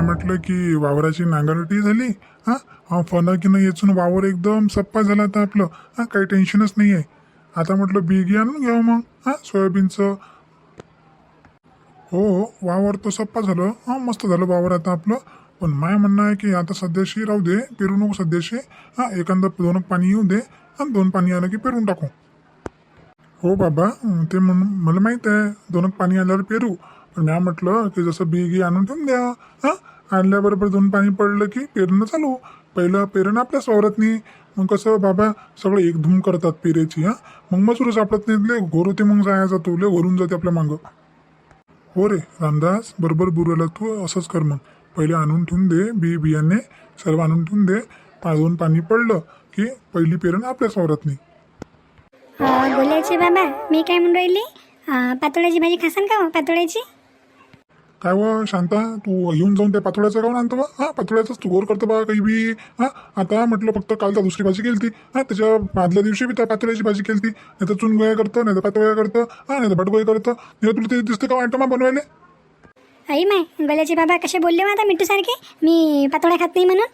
मी म्हटलं की वावराची नांगरटी झाली? हां? फनाकीनं येचून वावर एकदम सप्पा झाला आता आपलं. हां काही टेन्शनच नाही आहे आता म्हटलं बिगी आणून घ्यावं मग. हां सोयाबीनचं. हो हो वावर तो सप्पा झालं. हां मस्त झालं वावर आता आपलं. पण माय म्हणणं आहे की आता सध्याशी राहू दे पेरू नको सध्याशी. हा एखादं दोन पाणी येऊ दे आणि दोन पाणी आलं की पेरून टाकू. हो बाबा ते म्हणून मला माहीत आहे. दोन पाणी आल्यावर पेरू. म्या म्हटलं की जसं बी गी आणून ठेवून द्या. हा? आणल्याबरोबर दोन पाणी पडलं की पेरणं चालू. पहिलं पेरणं आपल्या वावरात नाही मग कसं बाबा सगळं एक धूम करतात पेरेची हा? मग मसूर सापडत नाही घोर होते मग जाया जातो लय घरून जाते आपल्या मागं. हो रे रामदास बरोबर बुरवला तू असंच कर मग. पहिले आणून ठेवून दे बी बियाणे सर्व आणून ठेवून दे. पा- दोन पाणी पडलं की पहिली पेरण आपल्या सवरत नाही बोलायचे बाबा मी काय म्हणून राहिली? पातोळ्याची भाजी खासान का हो, पातोळ्याची? काय व शांता तू येऊन जाऊन त्या पातोळ्याचं काऊन आणतो बा. हा पातोळ्याचंच तू गोर करतो बा काही बी. हा आता म्हटलं फक्त काल तर दुसरी भाजी केली हा त्याच्या आदल्या दिवशी बी त्या पातोळ्याची भाजी केली नाही तर चुनगोया करतो नाही तर पातोळ्या करतं. हा नाही तर भटगोया करतं. नाही तुला ते दिसतं का आयटमा बनवायला? आई माय गल्याचे बाबा कसे बोलले मग आता मिठू सारखे मी पातोळ्या खात नाही म्हणून.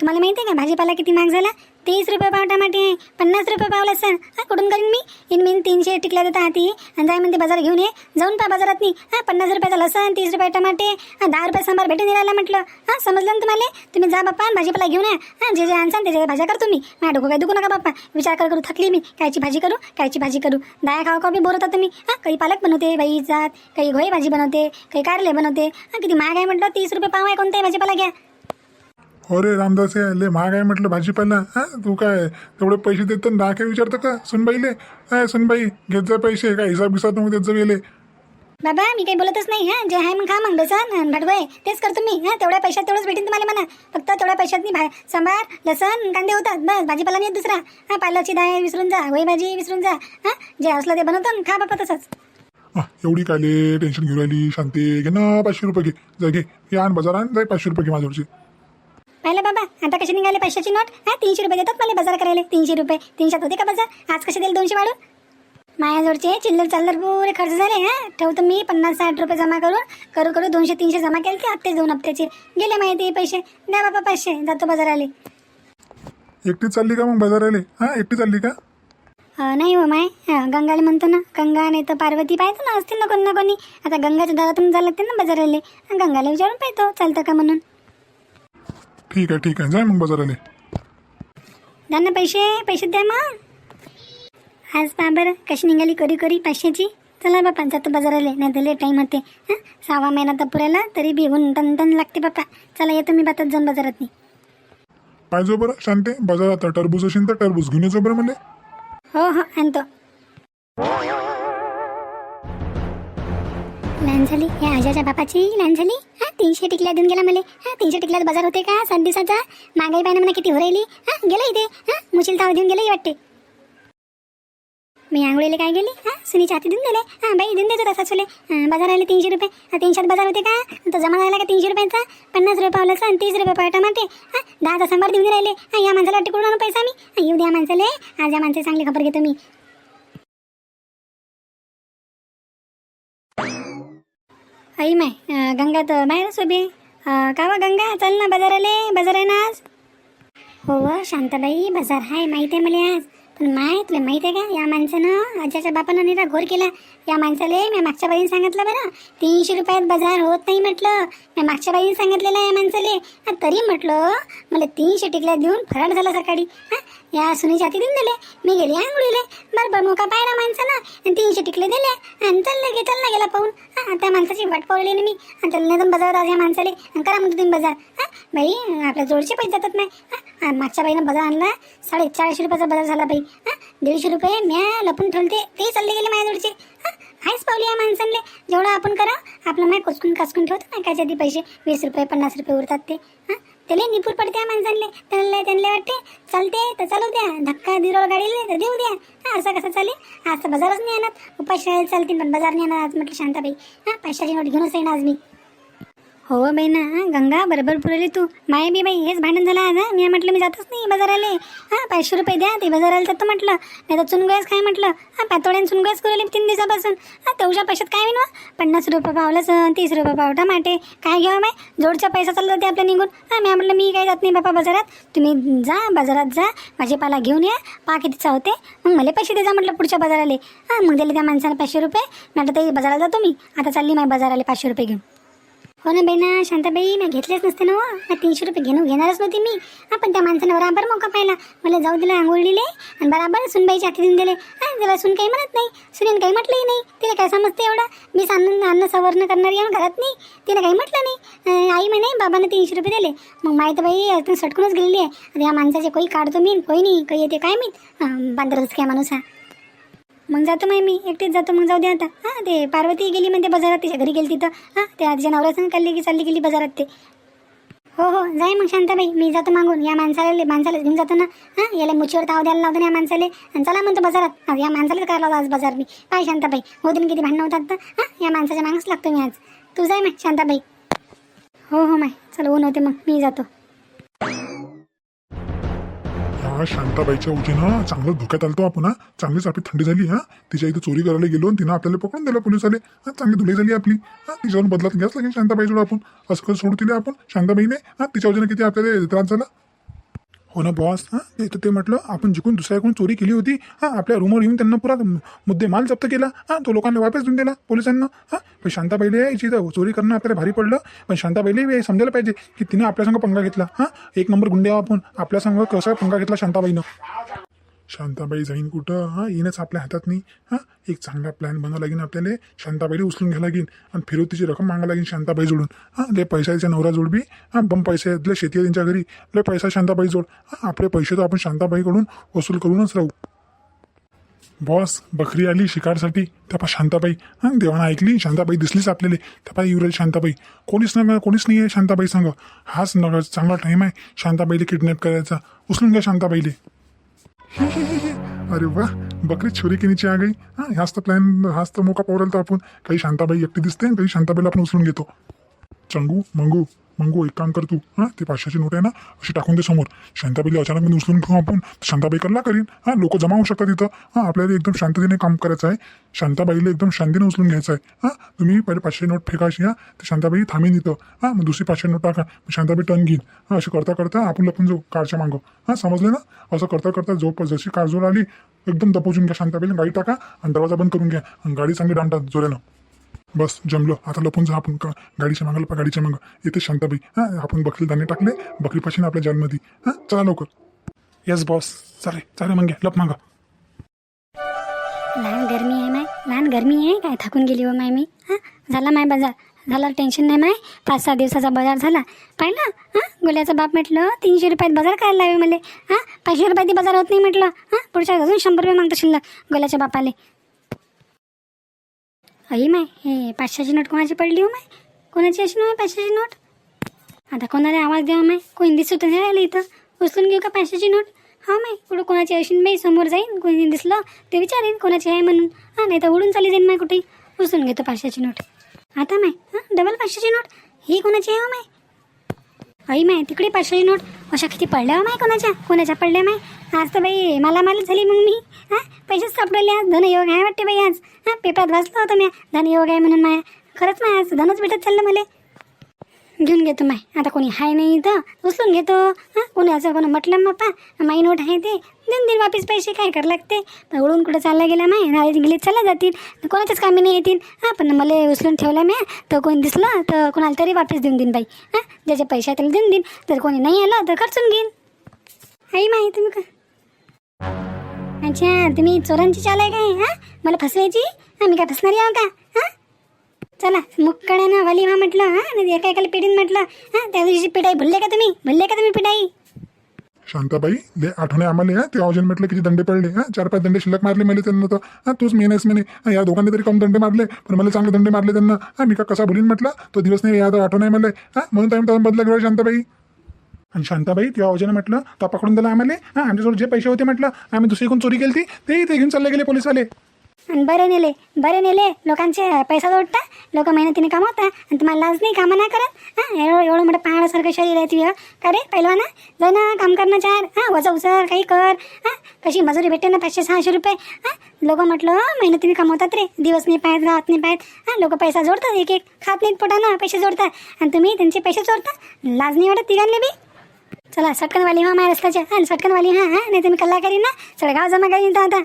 तुम्हाला माहिती आहे का? भाजीपाला किती महाग झाला? तीस रुपये पाव टमाटे आहे. पन्नास रुपये पाव लसण. हा कुठून करीन मी? इन मी तीनशे टिकल्या देता हाती. आणि जाय म्हणते बाजार घेऊन ये. जाऊन पा बाजारात नाही हा पन्नास रुपयाचा लसण तीस रुपये टमाटे हा, दहा रुपये सांबार भेटून राहिला म्हटलं. हा समजलं ना तुम्हाला? तुम्ही जा बाप्पा भाजीपाला घेऊन या. हा जे जे आणसान त्याच्या भाज्या करतो मी. माझ्या डोकं काय दुखू नका बाप्पा. विचार कर करू थकली मी. कायची भाजी करू कायची भाजी करू. दाया खावा का बी बोर होता तुम्ही. हा काही पालक बनवते बाई जात काही घोई भाजी बनवते काही कारले बनवते. हा किती महाग आहे म्हटलं? तीस रुपये पाव आहे कोणताही भाजीपाला घ्या. अरे रामदास लय महाग आहे म्हटलं भाजीपाला. हा तू काय तेवढे पैसे देतो ना काय विचारतं का? सुनबाईले? काय सुनबाई घेत जा पैसे. काय हिसाब बिसाब नको देत जा गेले बाबा मी काही बोलतच नाही हा. जे आहे मग खा मग बेसन भडवय तेच करतो मी हा. तेवढ्या पैशात तेवढंच भेटेन तुम्हाला म्हणा. फक्त तेवढ्या पैशात मी भा सांबार लसण कांदे होतात. बस भाजीपाला नाही दुसरा. हा पालकची डाळ विसरून जा वही भाजी विसरून जा. हा जे असलं ते बनवतो आणि खा बापा तसंच. एवढी कायले टेन्शन घेऊन राहिली? शांती घे ना पाचशे रुपये घे. जा घे. आण बाजारात जाय पाचशे रुपये घे माझ्यावरची. पाहिलं बाबा? आता कसे निघाले पैशाची नोट? हा तीनशे रुपये देतात मला बाजार करायला. तीनशे रुपये. तीनशेत होते का बाजार? आज कसे दिले दोनशे वाढून? माझ्याजवळचे चिल्लर चाललर पुरे खर्च झाले हा? ठेवतो मी पन्नास साठ रुपये जमा करून. करू करू दोनशे तीनशे जमा केले ते हप्ते दोन हप्त्याचे. गेले माहिती पैसे. द्या बाबा पाचशे. जातो बाजाराले. एकटीच चालली का मग बाजाराले? हा एकटी चालली का? अं, नाही हो माय. अं, गंगाला म्हणतो ना गंगा नाही तर पार्वती पाहतो ना असतील ना कोणी ना कोणी. आता गंगाच्या दारातून जायला लागते ना बाजाराले. गंगाला विचारून पाहतो चालतं का म्हणून? ठीक आहे ठीक आहे. जाय मग बाजाराले. द्या ना पैसे पैसे द्या मग. आज पहा बरं कशी निघाली करी करी पाचशेची. चला बापा जातो बाजाराले. नाही तर टाईम होते. हां? सहावा महिना तर पुऱ्याला तरी बी ऊन टन टन लागते बापा. चला येतो मी बातात जाऊन बाजारात नाही पाहिजे बरं शांते. बाजारात टरबूज असेल तर टरबूज घेऊन येतो बरं मला. हो हो आणतो. लहान झाली या आजाच्या बापाची लहान झाली तीनशे टिकल्या देऊन गेला मला. हा तीनशे टिकल्यात बाजार होते का? सात दिवसाचा महागाई पाहिजे म्हणा किती हो राहिली हा गेला इथे. हा मुशील ताव देऊन गेले वाटते. मी आंघोळीला काय गेली? हा सुनीच्या हाती देऊन दिले हा बाई देऊन देतो तसाच फुले. बाजार आले तीनशे रुपये. हा तीनशेत बाजार होते का? तो जमा झाला का तीनशे रुपयाचा? पन्नास रुपये पावलाचा आणि तीस रुपये पावटा टमाटे. हा दहा सांबार देऊन राहिले. हा या माणसाला वाटते कुठून आणू पैसा मी? येऊ द्या माणसाले. आज या माणसाला चांगली खबर घेतो मी. आई माय गंगा तर बाहेरच उभी आहे. का वा गंगा चल ना बाजाराले बाजार आहे ना आज। हो व शांताबाई बाजार आहे माहिती आहे मला आज। पण माय तुला माहिती आहे का? या माणसानं आजाच्या बापानं निरा घोर केला. या माणसाले मी मागच्या बाईने सांगितलं बरं तीनशे रुपयात बाजार होत नाही म्हटलं. मी मागच्या बाईने सांगितलेलं आहे या माणसाले. तरी म्हटलं मला तीनशे टिकल्या देऊन फराड झाला सकाळी. हा या सुनीच्या हाती देऊन दिले. मी गेले आंघोळीले. बरं बरं मोका पाहिला माणसानं. आणि तीनशे टिकले दिले. आणि चाललं गे चालला गेला पाहून. हा त्या माणसाची वाट पावली ना मी. आणि त्याला नेदम बाजार आज या माणसाले आणि करा म्हणतो तुम्ही बाजार. हा बाई आपल्या जोडचे पैसे जातात नाही. हा मागच्या बाईनं बाजार आणला. साडे चारशे रुपयाचा बाजार झाला बाई. हा दीडशे रुपये म्या लपून ठेवते ते चालले गेले माझ्या जोडचे. या माणसांले जेवढं आपण करा आपलं माय कोचकून काचकून ठेवतो ना काय आधी पैसे वीस रुपये पन्नास रुपये उरतात ते हा? त्याला निपूर पडते या माणसांले. त्यांना त्यांना वाटते चालते तर चालू द्या धक्का दिरोळ गाडीले तर देऊ द्या. असं कसं चालेल? आज तर बाजारच नाही आणत उपास शाळेत चालतील पण बाजार नाही आणत आज म्हटलं शांताबाई हा पैशाची नोट घेऊनच येईन आज मी. हो बाई ना गंगा बरोबर पुरवली तू. माय बी बाई हेच भांडण झालं आज. मी म्हटलं मी जातच नाही बाजाराले. हां पाचशे रुपये द्या ते बाजाराला जातो म्हटलं. नाही तर चुनगोयच काय म्हटलं. हां पातोड्यान चुनगोयच करू तीन दिवसापासून. हां तेवढ्या पैशात काय होईन पन्नास रुपये पावलंच तीस रुपये पाव टमाटे. काय घ्यावं माय? जोडचा पैसा चालला ते आपल्या निघून. हां मी म्हटलं मी काय जात नाही बापा बाजारात. तुम्ही जा बाजारात जा. भाजीपाला घेऊन या. पा कितीचा होते मग मला पैसे दे जा म्हटलं पुढच्या बाजाराले. हां मग दिले त्या माणसाला पाचशे रुपये. म्हटलं ते बाजाराला जातो मी आता चालली माझ्या बाजाराला पाचशे रुपये घेऊन. हो ना बेना शांताबाई मी घेतलेच नसते ना हो. तीनशे रुपये घेणं घेणारच नव्हती मी. आपण पण त्या माणसानं बराबर मोका पाहिला. मला जाऊ दिला आंघोळीले दिले आणि बराबर सुनबाईच्या हाती देऊन दिले. हा त्याला सुन काही म्हणत नाही. सुनेन काही म्हटलंही नाही. तिला काय समजते एवढं? मी सांगून अन्न सवर्ण करणारी आहे घरात नाही तिने काही म्हटलं नाही. आई म्हणे बाबाने तीनशे रुपये दिले. मग माहीत बाई अजून सटकूनच गेलेली आहे. या माणसाचे कोई काढतो मी कोई नाही काही येते काय मी बांधरच काय माणूस हा. मग जातो मग मी एकटीच जातो मग जाऊ दे आता. हां ते पार्वती गेली म्हणते बाजारात तिच्या घरी गेली तिथं हां ते तिच्या नवऱ्यासंग काढली की चालली गेली बाजारात ते. हो हो जाय मग शांताबाई मी जातो मागून. या माणसाला माणसाला घेऊन जातो ना. हां याला मुचीवर ताव द्यायला लावतो ना या माणसाले. आणि चला म्हणतो बाजारात. या माणसालाच काय लावतो आज बाजार मी. काय शांताबाई होते किती भांडणं होतात तर. हां या माणसाच्या मागच लागतो मी आज. तू जाय मग शांताबाई. हो हो माय चल ऊन होते मग मी जातो. हा शांताबाईच्या उजेनं चांगलं धोक्यात आलतो आपण हा. चांगलीच आपली थंडी झाली हा. तिच्या इथे चोरी करायला गेलो आणि तिनं आपल्याला पकडून दिलं पोलीस आले. हा चांगली धुलाई झाली आपली. हा तिच्यावर बदलात घ्याच लागेल शांताबाईजवळ आपण. असं कसं सोडू दिले आपण शांताबाईने. हा तिच्या वजनं किती आपल्याला त्रास झाला? हो ना बॉस हां? ते तर ते म्हटलं आपण जिकून दुसऱ्याकडून चोरी केली होती. हां आपल्या रूमवर येऊन त्यांना पुरा मुद्दे माल जप्त केला. हां तो लोकांना वापस देऊन दिला पोलिसांना. हां पण शांताबाईले याची तर चोरी करणं आपल्याला भारी पडलं. पण शांताबाईले समजायला पाहिजे की तिने आपल्यासंग पंगा घेतला. हां एक नंबर गुंडे आपण. आपल्यासंग कसा पंगा घेतला शांताबाईनं? शांताबाई जाईन कुठं? हां येणंच आपल्या हातात नाही. हां एक चांगला प्लॅन बनवा लागेल आपल्याला. शांताबाईला उचलून घ्यावं लागेल आणि फिरवतीची रक्कम मागा लागेल शांताबाई जोडून. हां लय पैशाचा नवरा जोड बी. हां बम पैसे लय शेती आहे त्यांच्या घरी. लय पैसा शांताबाई जोड. हां आपले पैसे तर आपण शांताबाईकडून वसूल करूनच राहू. बॉस बकरी आली शिकारसाठी. त्या शांताबाई. हां देवानं ऐकली शांताबाई दिसलीच आपल्याला. त्या युवराज शांताबाई. कोणीच नाही कोणीच नाही आहे शांताबाई सांग. हाच न चांगला टाईम आहे. शांताबाईला किडनॅप करायचा. उचलून घ्या शांताबाईले. अरे वा बकरी छोरी किनीची आ गई. हा हाच तर प्लॅन हाच तर मोका पावराल तर आपण. काही शांताबाई एकटी दिसते आणि काही शांताबाईला आपण उचलून घेतो. चंगू मंगू. मंगू एक काम कर तू. हां ते पाचशेची नोट आहे ना अशी टाकून दे समोर. शांताबाईला अचानक मी उचलून घेऊ आपण शांताबाई कल्ला करीन. हां लोक जमा होऊ शकतात तिथं हां आपल्याला एकदम शांततेने काम करायचं आहे. शांताबाईला एकदम शांतीने उचलून घ्यायचं आहे. हां तुम्ही पहिले पाचशे नोट फेकाशी हां ते शांताबाई थांबेन इथं. हां मग दुसरी पाचशे नोट टाका. मग शांताबाई टन घेईन. हां अशी करता करता आपण लपून जाऊ कारच्या मागं. हां समजलं ना? असं करता करता जो जशी कार जोर आली एकदम दपोजून घ्या शांताबाईला गाडी टाका आणि दरवाजा बंद करून घ्या. आणि गाडी चांगली डांबतात जोरेनं बस जमलो. आता लपून जा आपण का- गाडीच्या मागं लपा गाडीच्या मागं. येते शांताबाई. हां आपण बकरी दाणे टाकले बकरी पाशी आपल्या जालमध्ये. हां चला लवकर. Yes boss. चालेल चालेल मग लप मागा. लहान गरमी आहे माय. लहान गरमी आहे? काय थकून गेली हो माय मी? हां झाला माय बाजार. झाला टेन्शन नाही माय. पाच सहा दिवसाचा बाजार झाला. पाहिलं? हां गोल्याचा बाप म्हटलं तीनशे रुपयात बाजार करायला लावे मला. हां पाचशे रुपयात बाजार होत नाही म्हटलं. हां पुढच्या अजून शंभर रुपये मागतो शिल्लक. गोल्याच्या बापाले. अई माय हे पाचशेची नोट कोणाची पडली हो माय कोणाची अशी नाही पाचशेची नोट? आता कोणाला आवाज द्यावा माय कोणी दिसत नाही राहिलं इथं. उचलून घेऊ का पाचशेची नोट? हा माय कुठं कोणाची अशी बाई समोर जाईन? कोणी दिसलं ते विचारेन कोणाची आहे म्हणून. हां नाही तर उडून चाली जाईन माय कुठे? उचलून घेतो पाचशेची नोट. आता माय हां डबल पाचशेची नोट? ही कोणाची आहे हो माय आई माय तिकडे पाचशेची नोट? अशा किती पडल्या हो माय कोणाच्या? कोणाच्या पडल्या माय आज तर बाई मला मालच झाली मग मी. हां? पैसेच सापडले आज. धनयोग आहे वाटते बाई आज. हां पेपरात वाचलं होतं मी धनयोग आहे म्हणून माया. खरंच माय आज धनच भेटत चाललं मला. घेऊन घेतो माय. आता कोणी हाय नाही इथं. उचलून घेतो. हां कोणी असं कोणी म्हटलं बाप्पा माई नोट आहे ते. देऊन देईन वापस पैसे काय करा लागते? उडून कुठं चालला गेला माय? नाळे गेले चालला जातील. कोणाच्याच कामी नाही येतील. हां पण मला उचलून ठेवला मी तर कोणी दिसलं तर कोणाला तरी वापस देऊन देईन बाई. हां ज्याचे पैसे आहे त्याला देऊन देईन. तर कोणी नाही आलं तर खर्चून घेईन. आई माही तुम्ही का अच्छा तुम्ही चोरांची चाल आहे काय हा मला फसवायची? मी काय फसणारी आहो का? हा? चला मुक्कड्यानं वाली हा म्हटलं हा? आणि एका एकाला पिढीन म्हटलं हा? त्या दिवशी पिढाई भुलले का तुम्ही? भुलले का तुम्ही पिढाई शांताबाई दे आठवणे आम्हाला हा? ते अजून म्हटलं किती दंडे पडले हा? चार पाच दंडे शिल्लक मारले मला त्यांना तर. हा तूच मेन आहेस म्हणे. हा, या दोघांनी तरी कम दंडे मारले? पण मला चांगले दंडे मारले त्यांना. हा मी का कसा बोलीन म्हटलं? तो दिवस नाही याद आठवण आहे मला. हा म्हणून टाइम त्याला बदला घेऊया शांताबाई. आणि शांताबाई तेव्हा अवजाने म्हटलं तो पकडून दिला आम्हाला हा आमच्याजवळ जे पैसे होते म्हटलं आम्ही दुसरीकडून चोरी केली ती तेही ते घेऊन चालले गेले पोलिसवाले. आणि बरे नेले बरे नेले लोकांचे पैसा जोडता लोक मेहनतीने कमवता आणि तुम्हाला लाज नाही कामं नाही करत? हां एवढं एवढं मोठं शरीर आहे तुझं. का रे ना जा ना काम कर ना चार. हां वजा उचल काही कर. हां कशी मजुरी भेटते ना पाचशे सहाशे रुपये. हां लोक म्हटलं मेहनतीने कमवतात रे दिवस नाही पाहत राहत नाही पाहत. हां लोक पैसा जोडतात एक एक खात नाहीत पोटानं पैसे जोडतात. आणि तुम्ही त्यांचे पैसे चोरता लाज नाही वाटत तिघांनी बी? चला सटकनवाली हा माझ्या रस्त्याच्या हां सटकनवाली हां हां नाही तुम्ही कल्ला करीन ना सगळं गाव जमा करीन तर आता.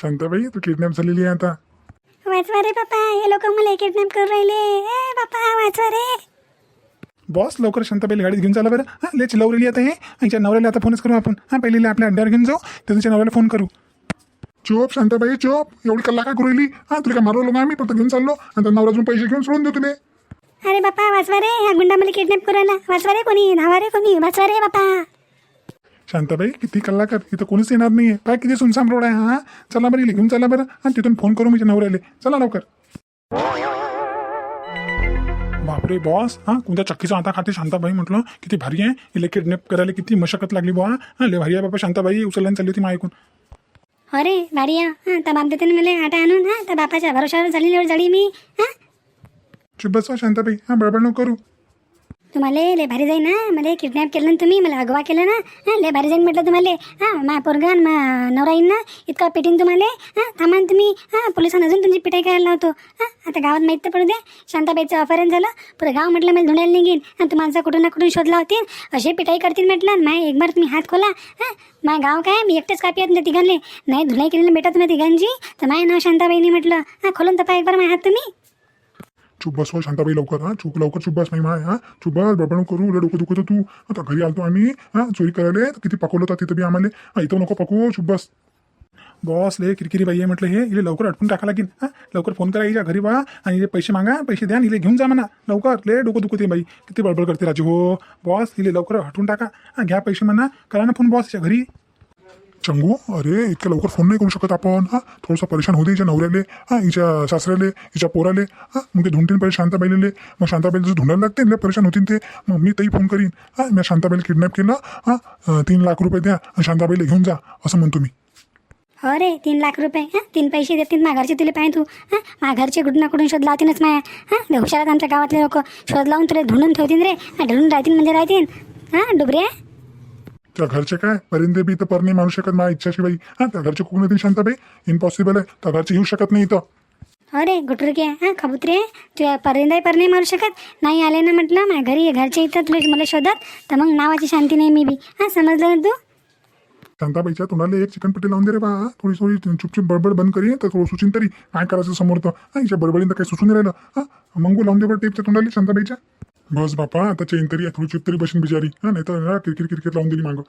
शांताबाई तू किडनॅप झालेली आहे आता. वाचवा रे बापा हे लोक मला किडनॅप करून राहिले. ए बापा वाचवा रे. बॉस लवकर शांताबाई गाडीत घेऊन चाला बरं. हां लेच लवलेली आता हे. हिच्या नवऱ्याला आता फोनच करू आपण. हां पहिले आपल्या अड्ड्यावर घेऊन जाऊ. त्यांच्या नवऱ्याला फोन करू. चोप शांताबाई चोप. एवढी कल्ला काय करू राहिली. हा तुला काय मारवलं का आम्ही फक्त घेऊन चाललो. आणि नवराजून पैसे घेऊन सोडून देऊ तुले. अरे बापा वाचवा रे. ह्या गुंडा मला किडनॅप करू राहिला वाचवा रे कोणी. धावा रे कोणी. वाचवा रे बापा. शांताबाई किती कल्ला कर इथं कोणीच येणार नाही आहे काय किती सुनसाम रोड आहे हां? चला बरं इले घेऊन चला बरं. हां तिथून फोन करू माझ्या नवऱ्याला. चला लवकर. बापरे बॉस हां कोणत्या चक्कीचा आता खाते शांताबाई म्हटलं? किती भारी आहे. इले किडनॅप करायला किती मशक्कत लागली बुवा. हां लय भारी आहे बाबा शांताबाई उचलल्याने चालली होती मा ऐकून. अरे भारी हां तर बाप देते ना मला आटा आणून हां तर बापाच्या भरोशावर झाली मी. हां चुप बसवा शांताबाई हा बळबळ नको करू तुम्हाला लय भारी जाईन ना मला किडनॅप केलं ना तुम्ही मला अगवा केलं ना हां लय भारी जाईन म्हटलं तुम्हाला हां मा पोरगान मा नवरा येईन ना इतका पिटीन तुम्हाला हां थांबा ना तुम्ही हां पोलिसांना अजून तुमची पिटाई करायला लावतो हां आता गावात माहीत तर पडू द्या शांताबाईचं अपहरण झालं पुरं गाव म्हटलं मला धुण्याला निघेन आणि तुम्हाला कुठून ना कुठून शोध लावतील असे पिटाई करतील म्हटलं माय एक बार तुम्ही हात खोला हां माय गाव काय मी एकटेच कापी आहेत नाही तिघांले नाही धुलाई केलेलं भेटत तुम्ही तिघांची तर माय नाव शांताबाईनी म्हटलं हां खोलून तपा एक बार माय हात तुम्ही चुप बस हो शांताबाई लवकर हा चुप लवकर चुप बस नाही माय हा चुप बस करू लय डोकं दुखत तू. आता घरी आलतो आम्ही हा चोरी करायला किती पकवलं होता तिथं बी आम्हाला. हा, इथं नको पकवू चुप बस. बॉस ले किरकिरी बाई आहे म्हटलं हे इले लवकर अटकून टाका लागेल हां लवकर फोन करा हिच्या घरी बा आणि इले पैसे मागा पैसे द्या आणि इले घेऊन जा म्हणा लवकर ले डोकं दुखते बाई किती बडबड करते राजू हो. बॉस इले लवकर हटवून टाका हां घ्या पैसे म्हणा करा ना फोन बॉस घरी. चंगू अरे इतक्या लवकर फोन नाही करू शकत आपण. हां थोडंसं परेशान होते हिच्या नवऱ्याले हां हिच्या सासऱ्याले हिच्या पोराले. हां मग ते ढूंढतील पहिले शांताबाईले मग शांताबाईला जर लागते लय परेशान होतील ते. मग मी तही फोन करीन. हां मी शांताबाईला किडनॅप केलं. हां तीन लाख रुपये द्या आणि शांताबाईला घेऊन जा असं म्हणतो मी. हो अरे तीन लाख रुपये. हां तीन पैसे देतील माघारचे घरचे पाहिजे तू. हां माघारचे कुठून शोध लावतीनच माया. हां हुशारात आमच्या गावातले लोक. शोध लावून तुला धुंडून ठेवतील रे. हां राहतील म्हणजे राहतील. हां डुबरे त्या घरचे काय? परिंदे बी इथं पर नाही मारू शकत माझ्या इच्छाशिवाय. हा त्या घरचे कोण येतील शांताबाई इम्पॉसिबल आहे. त्या घरचे येऊ शकत नाही इथं. अरे गुटुरके हां कबुतरे तुझ्या परिंदाही पर नाही मारू शकत नाही. आले ना म्हटलं माझ्या घरी घरचे इथं तुला मला शोधत. तर मग नावाची शांती नाही मी बी. हां समजलं ना तू? शांताबाईच्या तोंडाला एक चिकन पट्टी लावून दे रे बा. थोडी थोडी चुपचुप बडबड बंद करी तर थोडं सुचीन तरी. काय करायचं समोर तर? हा हिच्या बडबडीनं काही सुचून राहिलं. हा मंगू लावून दे बरं टेपच्या तोंडाली शांताबाईच्या. बस बापा आता चेन तरी थोडी चुप तरी बशीन बिचारी. हा नाही तर किरकिर किरकिर लावून दिली मागं.